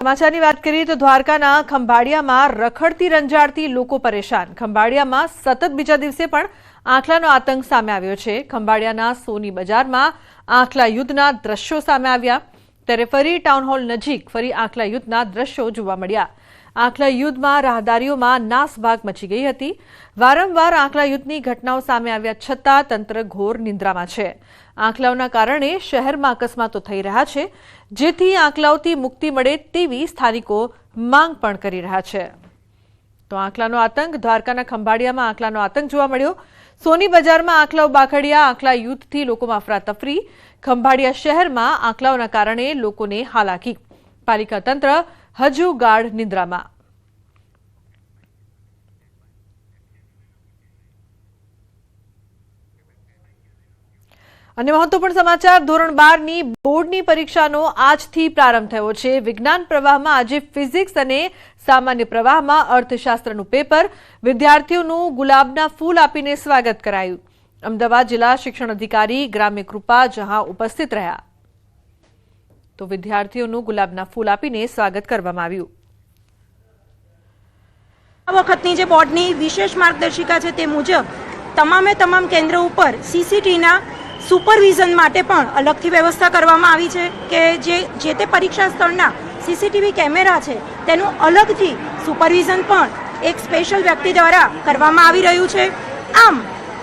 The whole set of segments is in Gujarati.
સમાચારની વાત કરીએ તો દ્વારકાના ખંભાળિયામાં રખડતી રંજાડતી લોકો પરેશાન. ખંભાળિયામાં સતત બીજા દિવસે પણ આંખલાનો આતંક સામે આવ્યો છે. ખંભાળિયાના સોની બજારમાં આંખલા યુદ્ધના દ્રશ્યો સામે આવ્યા. ત્યારે ફરી ટાઉનહોલ નજીક ફરી આખલા યુદ્ધના દ્રશ્યો જોવા મળ્યા. આખલા યુદ્ધમાં રાહદારીઓમાં નાસભાગ મચી ગઈ હતી. વારંવાર આખલા યુદ્ધની ઘટનાઓ સામે આવ્યા છતાં તંત્ર ઘોર નિંદ્રામાં છે. આંકલાઓના કારણે શહેરમાં અકસ્માતો થઈ રહ્યા છે, જેથી આંકલાઓથી મુક્તિ મળે તેવી સ્થાનિકો માંગ પણ કરી રહ્યા છે. તો આંકલાનો આતંક દ્વારકાના ખંભાળિયામાં આંકલાનો આતંક જોવા મળ્યો. સોની બજારમાં આંકલાઓ બાખડ્યા આંકલા યુદ્ધથી લોકોમાં અફરાતફરી ખંભાળિયા શહેરમાં આંકલાઓના કારણે લોકોને હાલાકી. પાલિકા તંત્ર હજુ ગાઢ નિદ્રામાં. અને મહત્વપૂર્ણ સમાચાર, ધોરણ બારની બોર્ડની પરીક્ષાનો આજથી પ્રારંભ થયો છે. વિજ્ઞાન પ્રવાહમાં આજે ફિઝિક્સ અને સામાન્ય પ્રવાહમાં અર્થશાસ્ત્રનું પેપર વિદ્યાર્થીઓનું ગુલાબના ફૂલ આપીને સ્વાગત કરાયું. અમદાવાદ જિલ્લા શિક્ષણ અધિકારી ગ્રામ્ય કૃપા જહાં ઉપસ્થિત રહ્યા. તો વિદ્યાર્થીઓનું ગુલાબના ફૂલ આપીને સ્વાગત કરવામાં આવ્યું. આ વખતની જે બોર્ડની વિશેષ માર્ગદર્શિકા છે તે મુજબ તમામે તમામ કેન્દ્ર ઉપર સીસીટીના સુપરવિઝન માટે પણ અલગથી વ્યવસ્થા કરવામાં આવી છે કે જે જે તે પરીક્ષા સ્થળના સીસીટીવી કેમેરા છે તેનું અલગથી સુપરવિઝન પણ એક સ્પેશિયલ વ્યક્તિ દ્વારા કરવામાં આવી રહ્યું છે. આમ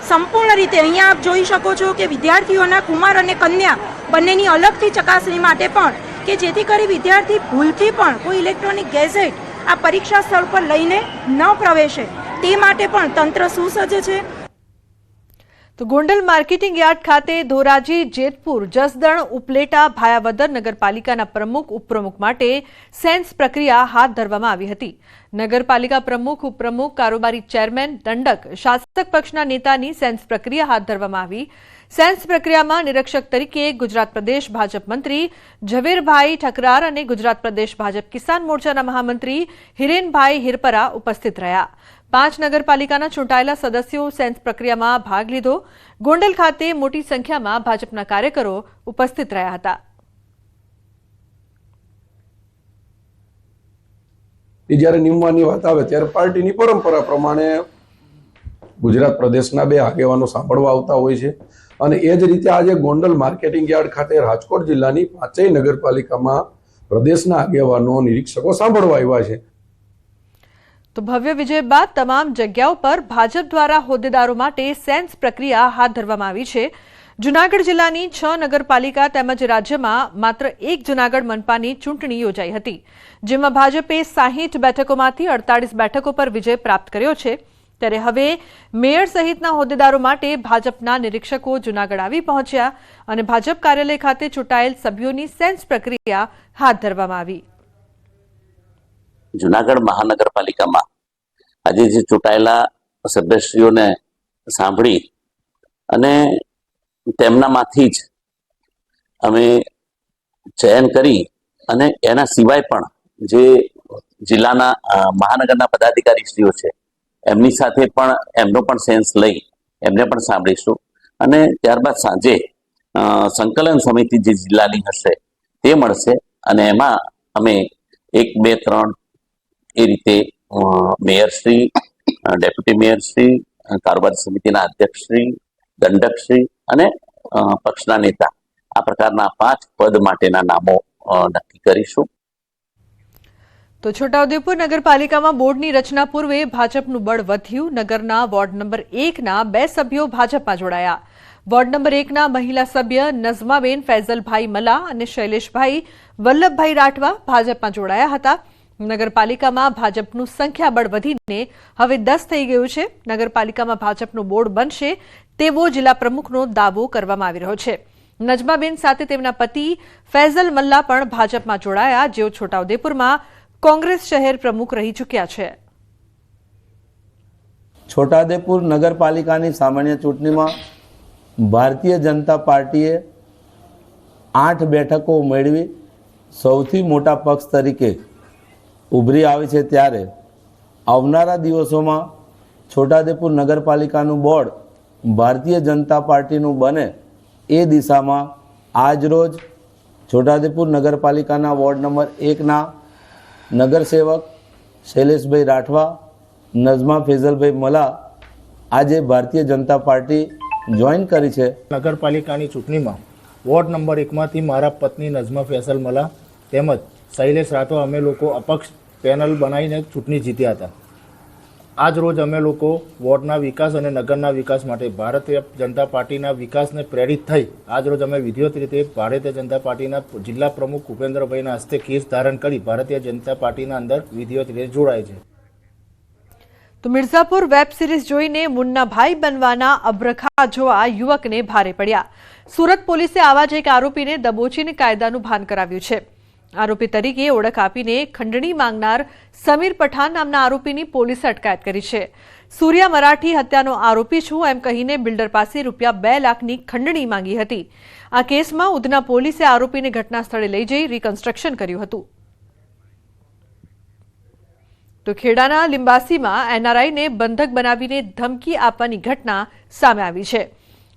સંપૂર્ણ રીતે અહીંયા આપ જોઈ શકો છો કે વિદ્યાર્થીઓના કુમાર અને કન્યા બંનેની અલગથી ચકાસણી માટે પણ કે જેથી કરી વિદ્યાર્થી ભૂલથી પણ કોઈ ઇલેક્ટ્રોનિક ગેઝેટ આ પરીક્ષા સ્થળ પર લઈને ન પ્રવેશે. તે માટે પણ તંત્ર સુસજ્જ છે. તો ગોંડલ માર્કેટિંગ યાર્ડ ખાતે ધોરાજી, જેતપુર, જસદણ, ઉપલેટા, ભાયાવદર નગરપાલિકાના પ્રમુખ, ઉપપ્રમુખ માટે સેન્સ પ્રક્રિયા હાથ ધરવામાં આવી હતી. નગરપાલિકા પ્રમુખ, ઉપપ્રમુખ, કારોબારી ચેરમેન, દંડક, શાસક પક્ષના નેતાની સેન્સ પ્રક્રિયા હાથ ધરવામાં આવી. સેન્સ પ્રક્રિયામાં નિરીક્ષક તરીકે ગુજરાત પ્રદેશ ભાજપ મંત્રી ઝવેરભાઈ ઠકરાર અને ગુજરાત પ્રદેશ ભાજપ કિસાન મોરચાના મહામંત્રી હિરેનભાઈ હિરપરા ઉપસ્થિત રહ્યા. પાંચ નગરપાલિકાના ચૂંટાયેલા સદસ્યો સેન્સ પ્રક્રિયામાં ભાગ લીધો. ગોંડલ ખાતે મોટી સંખ્યામાં ભાજપના કાર્યકરો ઉપસ્થિત રહ્યા હતા. એ જ્યારે નિમવાની વાત આવે ત્યારે પાર્ટીની પરંપરા પ્રમાણે ગુજરાત પ્રદેશના બે આગેવાનો સાંભળવા આવતા હોય છે. અને એ જ રીતે આજે ગોંડલ માર્કેટિંગ યાર્ડ ખાતે રાજકોટ જિલ્લાની પાંચેય નગરપાલિકામાં પ્રદેશના આગેવાનો, નિરીક્ષકો સાંભળવા આવ્યા છે. તો ભવ્ય વિજય બાદ તમામ જગ્યાઓ પર ભાજપ દ્વારા હોદ્દેદારો માટે સેન્સ પ્રક્રિયા હાથ ધરવામાં આવી છે. જૂનાગઢ જિલ્લાની છ નગરપાલિકા તેમજ રાજ્યમાં માત્ર એક જૂનાગઢ મનપાની ચૂંટણી યોજાઈ હતી, જેમાં ભાજપે સાહીઠ બેઠકોમાંથી અડતાલીસ બેઠકો પર વિજય પ્રાપ્ત કર્યો છે. ત્યારે હવે મેયર સહિતના હોદ્દેદારો માટે ભાજપના નિરીક્ષકો જૂનાગઢ આવી પહોંચ્યા અને ભાજપ કાર્યાલય ખાતે ચૂંટાયેલ સભ્યોની સેન્સ પ્રક્રિયા હાથ ધરવામાં આવી. જુનાગઢ મહાનગરપાલિકામાં આજે જે ચૂંટાયેલા સભ્યશ્રીઓને સાંભળી અને તેમનામાંથી જ અમે ચયન કરી અને એના સિવાય પણ જે જિલ્લાના મહાનગરના પદાધિકારીશ્રીઓ છે, એમની સાથે પણ એમનો પણ સેન્સ લઈ એમને પણ સાંભળીશું. અને ત્યારબાદ સાંજે સંકલન સમિતિ જે જિલ્લાની હશે તે મળશે અને એમાં અમે એક, બે, ત્રણ એ રીતે મેયરશ્રી ડેપ્યુટી મેયરશ્રી કારોબારી સમિતિના અધ્યક્ષશ્રી દંડકશ્રી અને પક્ષના નેતા. આ પ્રકારના પાંચ પદ માટેના નામો નક્કી કરીશું. તો છોટાઉદેપુર નગરપાલિકામાં બોર્ડની રચના પૂર્વે ભાજપનું બળ વધ્યું. નગરના વોર્ડ નંબર એકના બે સભ્યો ભાજપમાં જોડાયા. વોર્ડ નંબર એકના મહિલા સભ્ય નઝમાબેન ફૈઝલભાઈ મલા અને શૈલેષભાઈ વલ્લભભાઈ રાઠવા ભાજપમાં જોડાયા હતા. નગરપાલિકામાં ભાજપનું સંખ્યાબળ વધીને હવે દસ થઈ ગયું છે. નગરપાલિકામાં ભાજપનું બોર્ડ બનશે તેવો જિલ્લા પ્રમુખનો દાવો કરવામાં આવી રહ્યો છે. નજમાબેન સાથે તેમના પતિ ફૈઝલ મલ્લા પણ ભાજપમાં જોડાયા. જેઓ છોટાઉદેપુરમાં કોંગ્રેસ શહેર પ્રમુખ રહી ચૂક્યા છે. છોટાઉદેપુર નગરપાલિકાની સામાન્ય ચૂંટણીમાં ભારતીય જનતા પાર્ટીએ આઠ બેઠકો મેળવી સૌથી મોટા પક્ષ તરીકે ઉભરી આવી છે ત્યારે આવનારા દિવસોમાં છોટાદેપુર નગરપાલિકાનું બોર્ડ ભારતીય જનતા પાર્ટીનું બને એ દિશામાં આજરોજ છોટાદેપુર નગરપાલિકાના વોર્ડ નંબર એકના નગરસેવક શૈલેષભાઈ રાઠવા નઝમા ફેઝલભાઈ મલા આજે ભારતીય જનતા પાર્ટી જોઈન કરી છે. નગરપાલિકાની ચૂંટણીમાં વોર્ડ નંબર એકમાંથી મારા પત્ની નઝમા ફેસલ મલા તેમજ શૈલેષ રાઠવા અમે લોકો અપક્ષ પેનલ બનાવીને ચૂંટણી જીત્યા હતા. આજ રોજ અમે લોકો વોર્ડના વિકાસ અને નગરના વિકાસ માટે ભારતીય જનતા પાર્ટીના વિકાસને પ્રેરિત થઈ આજ રોજ અમે વિધિવત રીતે ભારતીય જનતા પાર્ટીના જિલ્લા પ્રમુખ ઉપેન્દ્રભાઈના હસ્તે કેસ ધારણ કરી ભારતીય જનતા પાર્ટીના અંદર વિધિવત રીતે જોડાય છે. તો મિર્ઝાપુર વેબ સિરીઝ જોઈને મુન્ના ભાઈ બનવાના અબ્રખા જોવા યુવકને ભારે પડ્યા. સુરત પોલીસે આવા જ એક આરોપીને દબોચીને કાયદાનું ભાન કરાવ્યું છે. આરોપી તરીકે ઓળખ આપીને ખંડણી માંગનાર સમીર પઠાણ નામના આરોપીની પોલીસે અટકાયત કરી છે. સૂર્યા મરાઠી હત્યાનો આરોપી છું એમ કહીને બિલ્ડર પાસે રૂપિયા બે લાખની ખંડણી માંગી હતી. આ કેસમાં ઉધના પોલીસે આરોપીને ઘટના સ્થળે લઈ જઈ રિકન્સ્ટ્રક્શન કર્યું હતું. તો ખેડાના લિંબાસીમાં એનઆરઆઈને બંધક બનાવીને ધમકી આપવાની ઘટના સામે આવી છે.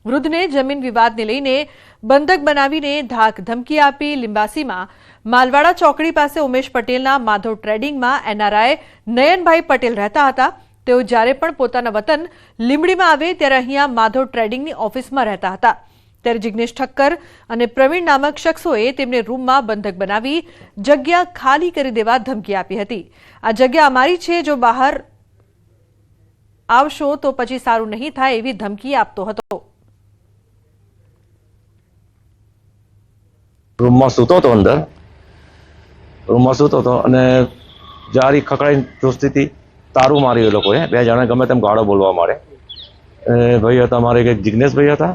વૃદ્ધને જમીન વિવાદને લઈને બંધક બનાવીને ધાક ધમકી આપી લિંબાસીમાં. માલવાડા ચોકડી પાસે ઉમેશ પટેલના માધવ ટ્રેડિંગમાં એનઆરઆઈ નયનભાઈ પટેલ રહેતા હતા. તેઓ જ્યારે પણ પોતાના વતન લીંબડીમાં આવે ત્યારે અહીંયા માધવ ટ્રેડિંગની ઓફિસમાં રહેતા હતા. ત્યારે જિગ્નેશ ઠક્કર અને પ્રવીણ નામક શખ્સોએ તેમને રૂમમાં બંધક બનાવી જગ્યા ખાલી કરી દેવા ધમકી આપી હતી. આ જગ્યા અમારી છે, જો બહાર આવશો તો પછી સારું નહીં થાય એવી ધમકી આપતો હતો. રૂમમાં સૂતો હતો અંદર. રૂમમાં સૂતો હતો અને જારી ખકડાઈ જોસ્તી હતી તારું માર્યું એ લોકોએ. બે જણા ગમે તેમ ગાળો બોલવા મારે એ ભાઈ હતા મારે એક જિજ્ઞેશભાઈ હતા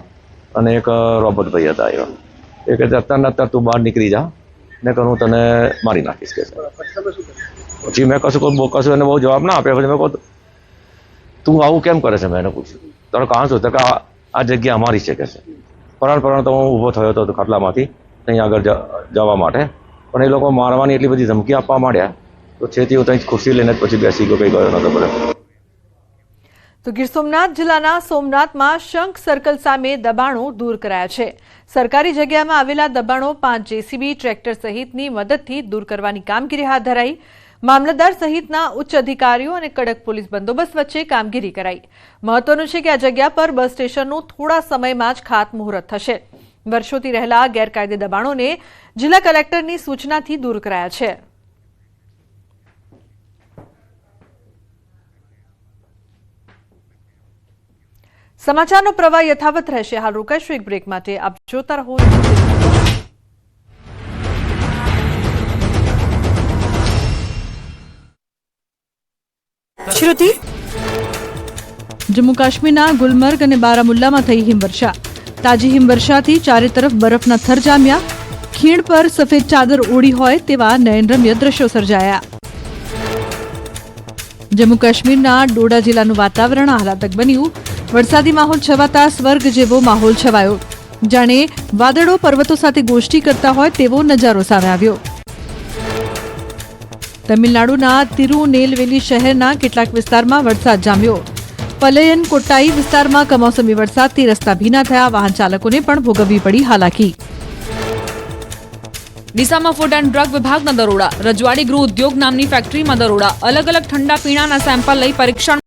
અને એક રોબર્ટભાઈ હતા એવા. એ કહે અત્યારે અત્યારે તું બહાર નીકળી જા. ને કે હું તને મારી નાખીશ કે પછી મેં કશું કોઈ કશું એને બહુ જવાબ ના આપ્યો. પછી મેં કહું તું આવું કેમ કરે છે? મેં એને પૂછ્યું. તારો કારણ શું? તો કે આ જગ્યા અમારી છે, કે છે. પરણ પરણ તો હું ઊભો થયો હતો ખાટલામાંથી. ત્યાં આગળ જવા માટે. પણ એ લોકો મારવાની એટલી બધી ધમકી આપવા માંડ્યા. તો છેતી હું ત્યાં લઈને જ પછી બેસી ગયો, કંઈ ગયો નતો બધો તો ગીર સોમનાથ જિલ્લાના સોમનાથમાં શંખ સર્કલ સામે દબાણો દૂર કરાયા છે. સરકારી જગ્યામાં આવેલા દબાણો પાંચ જેસીબી, ટ્રેક્ટર સહિતની મદદથી દૂર કરવાની કામગીરી હાથ ધરાઈ. મામલતદાર સહિતના ઉચ્ચ અધિકારીઓ અને કડક પોલીસ બંદોબસ્ત વચ્ચે કામગીરી કરાઈ. મહત્વનું છે કે આ જગ્યા પર બસ સ્ટેશનનું થોડા સમયમાં જ ખાતમુહૂર્ત થશે. વર્ષોથી રહેલા ગેરકાયદે દબાણોને જિલ્લા કલેક્ટરની સૂચનાથી દૂર કરાયા છે. સમાચારનો પ્રવાહ યથાવત રહેશે. હાલ રોકાઈશું એક બ્રેક માટે. આપ જોતા રહો શ્રુતિ? જમ્મુ કાશ્મીરના ગુલમર્ગ અને બારામુલ્લામાં થઈ હિમવર્ષા. તાજી હિમવર્ષાથી ચારે તરફ બરફના થર જામ્યા. ખીણ પર સફેદ ચાદર ઓડી હોય તેવા નયનરમ્ય દ્રશ્યો સર્જાયા. જમ્મુ કાશ્મીરના ડોડા જિલ્લાનું વાતાવરણ આહલાદક બન્યું. વરસાદી માહોલ છવાતા સ્વર્ગ જેવો માહોલ છવાયો. જાણે વાદળો પર્વતો સાથે ગોષ્ઠી કરતા હોય તેવો નજારો સામે આવ્યો. તમિલનાડુના તિરુનેલવેલી શહેરના કેટલાક વિસ્તારમાં વરસાદ જામ્યો. પલયન કોટાઈ વિસ્તારમાં કમોસમી વરસાદથી રસ્તા ભીના થયા. વાહન ચાલકોને પણ ભોગવવી પડી હાલાકી. ડીસામાં ફૂડ એન્ડ ડ્રગ વિભાગના દરોડા. રજવાડી ગૃહ ઉદ્યોગ નામની ફેક્ટરીમાં દરોડા. અલગ અલગ ઠંડા પીણાના સેમ્પલ લઈ પરીક્ષણ